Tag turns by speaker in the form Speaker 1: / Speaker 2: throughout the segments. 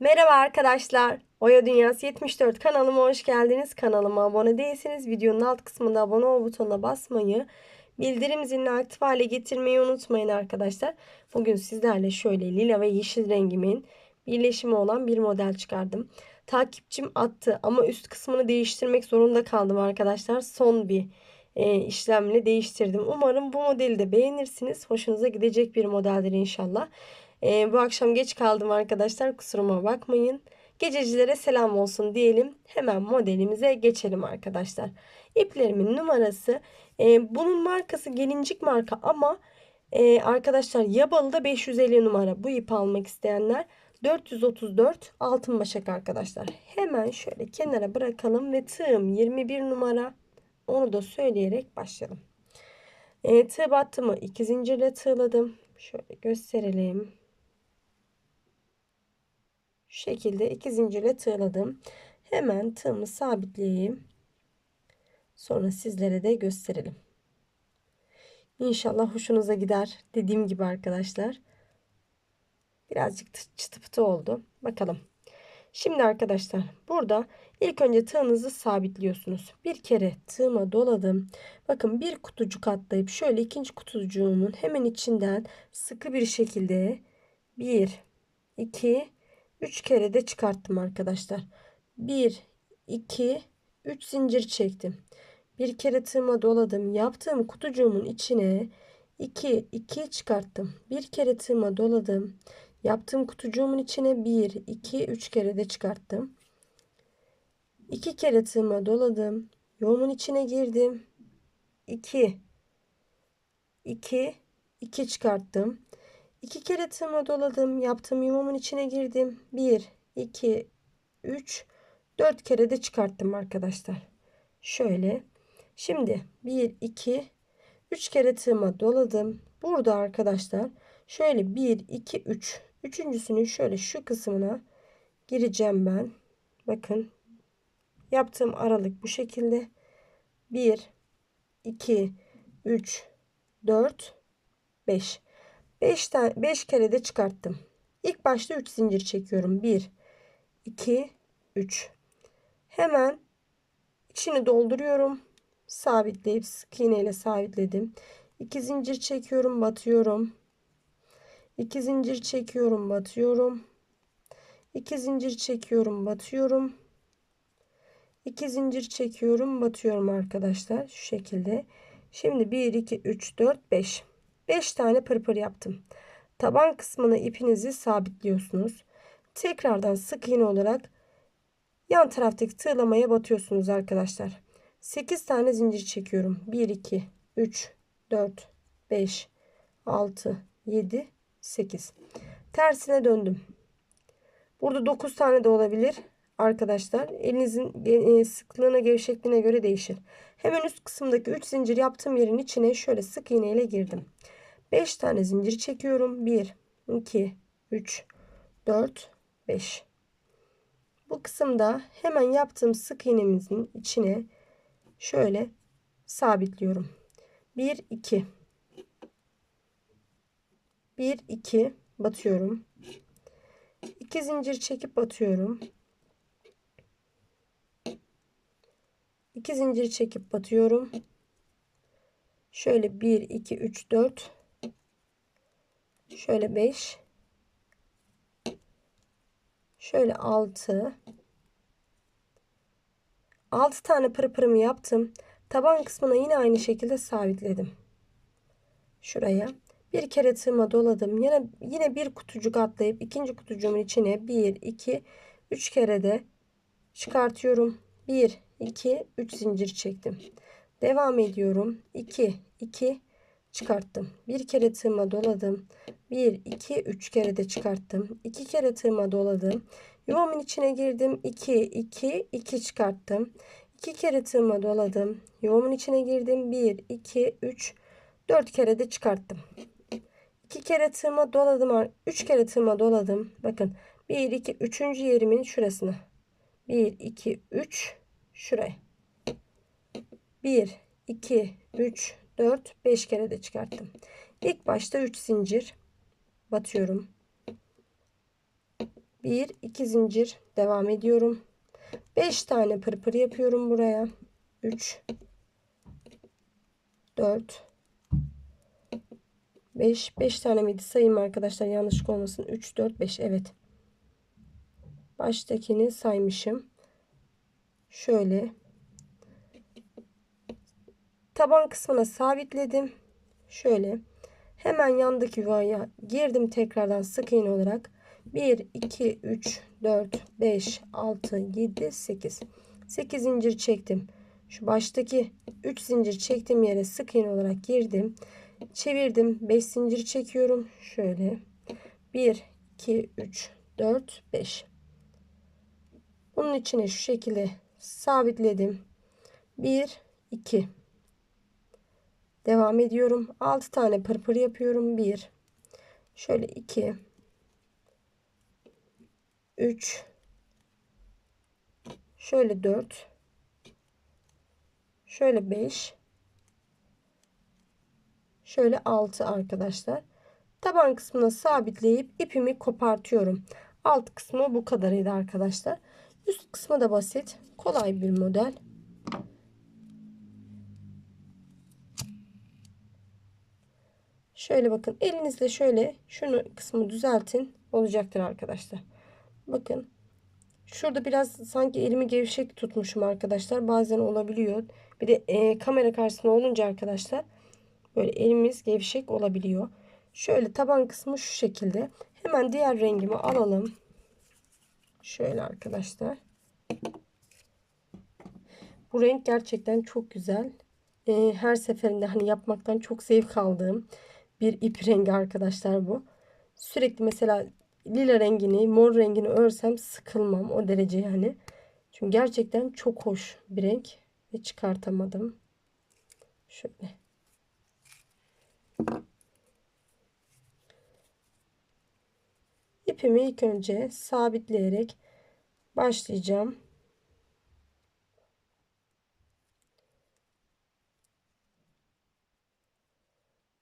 Speaker 1: Merhaba arkadaşlar. Oya Dünyası 74 kanalıma hoş geldiniz. Kanalıma abone değilseniz videonun alt kısmında abone ol butonuna basmayı, bildirim zilini aktif hale getirmeyi unutmayın arkadaşlar. Bugün sizlerle şöyle lila ve yeşil rengimin birleşimi olan bir model çıkardım. Takipçim attı ama üst kısmını değiştirmek zorunda kaldım arkadaşlar. Son bir e, işlemle değiştirdim. Umarım bu modeli de beğenirsiniz. Hoşunuza gidecek bir modeldir inşallah. E, bu akşam geç kaldım arkadaşlar. Kusuruma bakmayın. Gececilere selam olsun diyelim. Hemen modelimize geçelim arkadaşlar. İplerimin numarası. E, bunun markası gelincik marka ama e, arkadaşlar Yabalı'da 550 numara. Bu ip almak isteyenler 434 altın başak arkadaşlar. Hemen şöyle kenara bırakalım ve tığım 21 numara. Onu da söyleyerek başlayalım. E, tığ battımı iki zincirle tığladım. Şöyle gösterelim. Şekilde iki zincirle tığladım. Hemen tığımı sabitleyeyim. Sonra sizlere de gösterelim. İnşallah hoşunuza gider. Dediğim gibi arkadaşlar. Birazcık çıtı pıtı oldu. Bakalım. Şimdi arkadaşlar burada ilk önce tığınızı sabitliyorsunuz. Bir kere tığıma doladım. Bakın bir kutucuk atlayıp şöyle ikinci kutucuğumun hemen içinden sıkı bir şekilde 1 2 3 kere de çıkarttım arkadaşlar. 1 2 3 zincir çektim. Bir kere tığıma doladım. Yaptığım kutucuğumun içine 2 2 çıkarttım. Bir kere tığıma doladım. Yaptığım kutucuğumun içine 1 2 3 kere de çıkarttım. 2 kere tığıma doladım. Yoğumun içine girdim. 2 2 2 çıkarttım. 2 kere tığıma doladım. Yaptığım yuvamın içine girdim. 1 2 3 4 kere de çıkarttım arkadaşlar. Şöyle. Şimdi 1 2 3 kere tığıma doladım. Burada arkadaşlar şöyle 1 2 3 üçüncüsünün şöyle şu kısmına gireceğim ben. Bakın yaptığım aralık bu şekilde. 1 2 3 4 5 5 tane 5 kere de çıkarttım. İlk başta 3 zincir çekiyorum. 1 2 3 Hemen içini dolduruyorum. Sabitleyip sık iğne ile sabitledim. 2 zincir çekiyorum, batıyorum. 2 zincir çekiyorum, batıyorum. 2 zincir çekiyorum, batıyorum. 2 zincir çekiyorum, batıyorum arkadaşlar. Şu şekilde. Şimdi 1 2 3 4 5. 5 tane pırpır yaptım. Taban kısmına ipinizi sabitliyorsunuz. Tekrardan sık iğne olarak yan taraftaki tığlamaya batıyorsunuz arkadaşlar. 8 tane zincir çekiyorum. 1 2 3 4 5 6 7 8 tersine döndüm. Burada 9 tane de olabilir arkadaşlar. Elinizin e, sıklığına gevşekliğine göre değişir. Hemen üst kısımdaki 3 zincir yaptığım yerin içine şöyle sık iğne ile girdim. 5 tane zincir çekiyorum. 1 2 3 4 5 bu kısımda hemen yaptığım sık iğnemizin içine şöyle sabitliyorum. 1 2 1 2 batıyorum. 2 zincir çekip batıyorum. 2 zincir çekip batıyorum. Şöyle 1 2 3 4 Şöyle 5 Şöyle 6 6 tane pırpırımı yaptım. Taban kısmına yine aynı şekilde sabitledim. Şuraya. Bir kere tığıma doladım. Yine yine bir kutucuk atlayıp ikinci kutucuğumun içine 1 2 3 kere de çıkartıyorum. 1 2 3 zincir çektim. Devam ediyorum. 2 2 çıkarttım. Bir kere tığıma doladım. 1 2 3 kere de çıkarttım. 2 kere tığıma doladım. Yuvamın içine girdim. 2 2 2 çıkarttım. 2 kere tığıma doladım. Yuvamın içine girdim. 1 2 3 4 kere de çıkarttım. 2 kere tığıma doladım. 3 kere tığıma doladım. Bakın 1 2 3. yerimin şurasına. 1 2 3 şuraya. 1 2 3 4 5 kere de çıkarttım. İlk başta 3 zincir batıyorum. 1 2 zincir devam ediyorum. 5 tane pırpır yapıyorum buraya. 3 4 5 5 tane miydi sayayım arkadaşlar yanlışlık olmasın 3 4 5 evet baştakini saymışım şöyle taban kısmına sabitledim. Şöyle. Hemen yandaki yuvaya girdim tekrardan sık iğne olarak. 1 2 3 4 5 6 7 8 8 zincir çektim. Şu baştaki 3 zincir çektiğim yere sık iğne olarak girdim. Çevirdim. 5 zincir çekiyorum. Şöyle. 1 2 3 4 5 bunun içine şu şekilde sabitledim. 1 2 devam ediyorum. 6 tane pırpır yapıyorum. 1 şöyle 2 3 şöyle 4 şöyle 5 şöyle 6 arkadaşlar. Taban kısmına sabitleyip ipimi kopartıyorum. Alt kısmı bu kadarıydı arkadaşlar. Üst kısmı da basit. Kolay bir model şöyle bakın elinizle şöyle şunu kısmı düzeltin olacaktır arkadaşlar bakın Şurada biraz sanki elimi gevşek tutmuşum arkadaşlar. Bazen olabiliyor. Bir de e, kamera karşısında olunca arkadaşlar böyle elimiz gevşek olabiliyor. Şöyle taban kısmı şu şekilde. Hemen diğer rengimi alalım. Şöyle arkadaşlar. Bu renk gerçekten çok güzel. E, her seferinde hani yapmaktan çok zevk aldığım bir ip rengi arkadaşlar bu. Sürekli mesela lila rengini, mor rengini örsem sıkılmam o derece yani. Çünkü gerçekten çok hoş bir renk ve çıkartamadım. Şöyle. İpimi ilk önce sabitleyerek başlayacağım.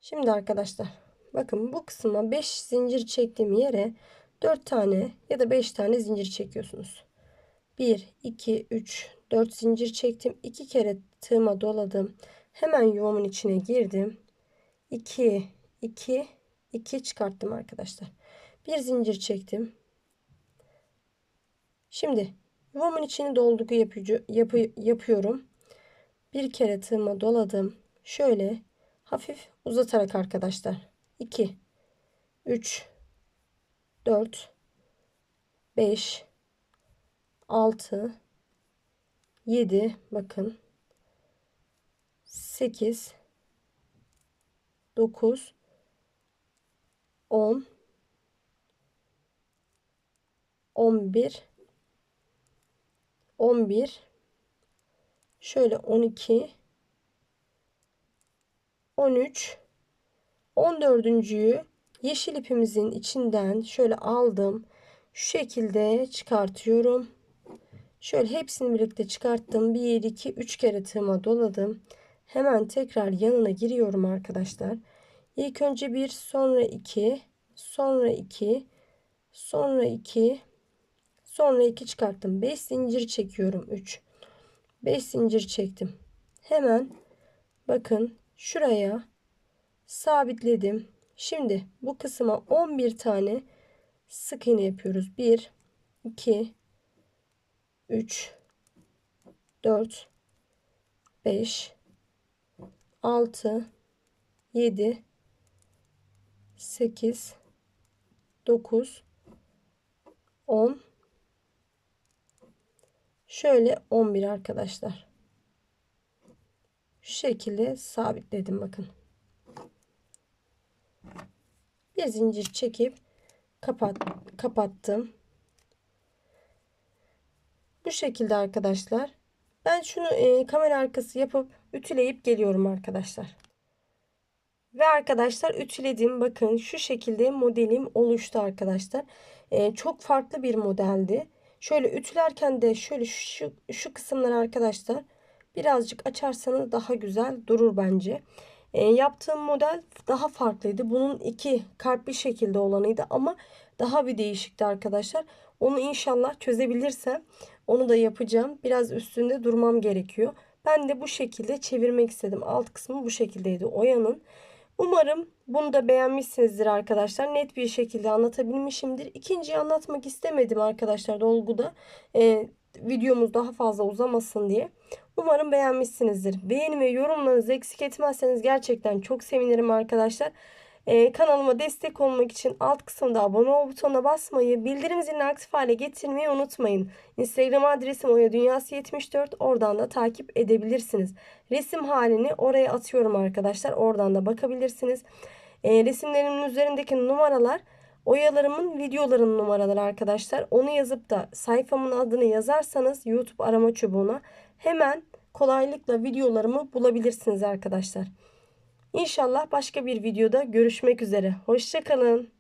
Speaker 1: Şimdi arkadaşlar bakın bu kısma 5 zincir çektiğim yere 4 tane ya da 5 tane zincir çekiyorsunuz. 1 2 3 4 zincir çektim. 2 kere tığıma doladım. Hemen yuvamın içine girdim. 2 2 2 çıkarttım arkadaşlar. Bir zincir çektim. Şimdi yuvamın içini dolgu yapıcı, yapı, yapıyorum. Bir kere tığıma doladım. Şöyle hafif uzatarak arkadaşlar. 2 3 4 5 6 7 bakın 8 9 10 11 11 şöyle 12 13 14.'yü yeşil ipimizin içinden şöyle aldım. Şu şekilde çıkartıyorum. Şöyle hepsini birlikte çıkarttım. 1, 2, 3 kere tığıma doladım. Hemen tekrar yanına giriyorum arkadaşlar. İlk önce 1, sonra 2, sonra 2, sonra 2, sonra 2 çıkarttım. 5 zincir çekiyorum. 3, 5 zincir çektim. Hemen bakın şuraya sabitledim. Şimdi bu kısma 11 tane sık iğne yapıyoruz. 1 2 3 4 5 6 7 8 9 10 şöyle 11 arkadaşlar şu şekilde sabitledim bakın. Bir zincir çekip kapat kapattım. Bu şekilde arkadaşlar. Ben şunu e, kamera arkası yapıp ütüleyip geliyorum arkadaşlar. Ve arkadaşlar ütüledim. Bakın şu şekilde modelim oluştu arkadaşlar. E, çok farklı bir modeldi. Şöyle ütülerken de şöyle şu, şu kısımlar arkadaşlar birazcık açarsanız daha güzel durur bence e, yaptığım model daha farklıydı. Bunun iki kalpli şekilde olanıydı ama daha bir değişikti arkadaşlar. Onu inşallah çözebilirsem onu da yapacağım. Biraz üstünde durmam gerekiyor. Ben de bu şekilde çevirmek istedim. Alt kısmı bu şekildeydi oyanın. Umarım bunu da beğenmişsinizdir arkadaşlar. Net bir şekilde anlatabilmişimdir. İkinciyi anlatmak istemedim arkadaşlar dolguda. Ee, videomuz daha fazla uzamasın diye. Umarım beğenmişsinizdir. Beğeni ve yorumlarınızı eksik etmezseniz gerçekten çok sevinirim arkadaşlar. Ee, kanalıma destek olmak için alt kısımda abone ol butonuna basmayı, bildirim zilini aktif hale getirmeyi unutmayın. Instagram adresim Oya Dünyası 74. Oradan da takip edebilirsiniz. Resim halini oraya atıyorum arkadaşlar. Oradan da bakabilirsiniz. Ee, resimlerimin üzerindeki numaralar oyalarımın videoların numaraları arkadaşlar. Onu yazıp da sayfamın adını yazarsanız YouTube arama çubuğuna hemen kolaylıkla videolarımı bulabilirsiniz arkadaşlar. İnşallah başka bir videoda görüşmek üzere. Hoşçakalın.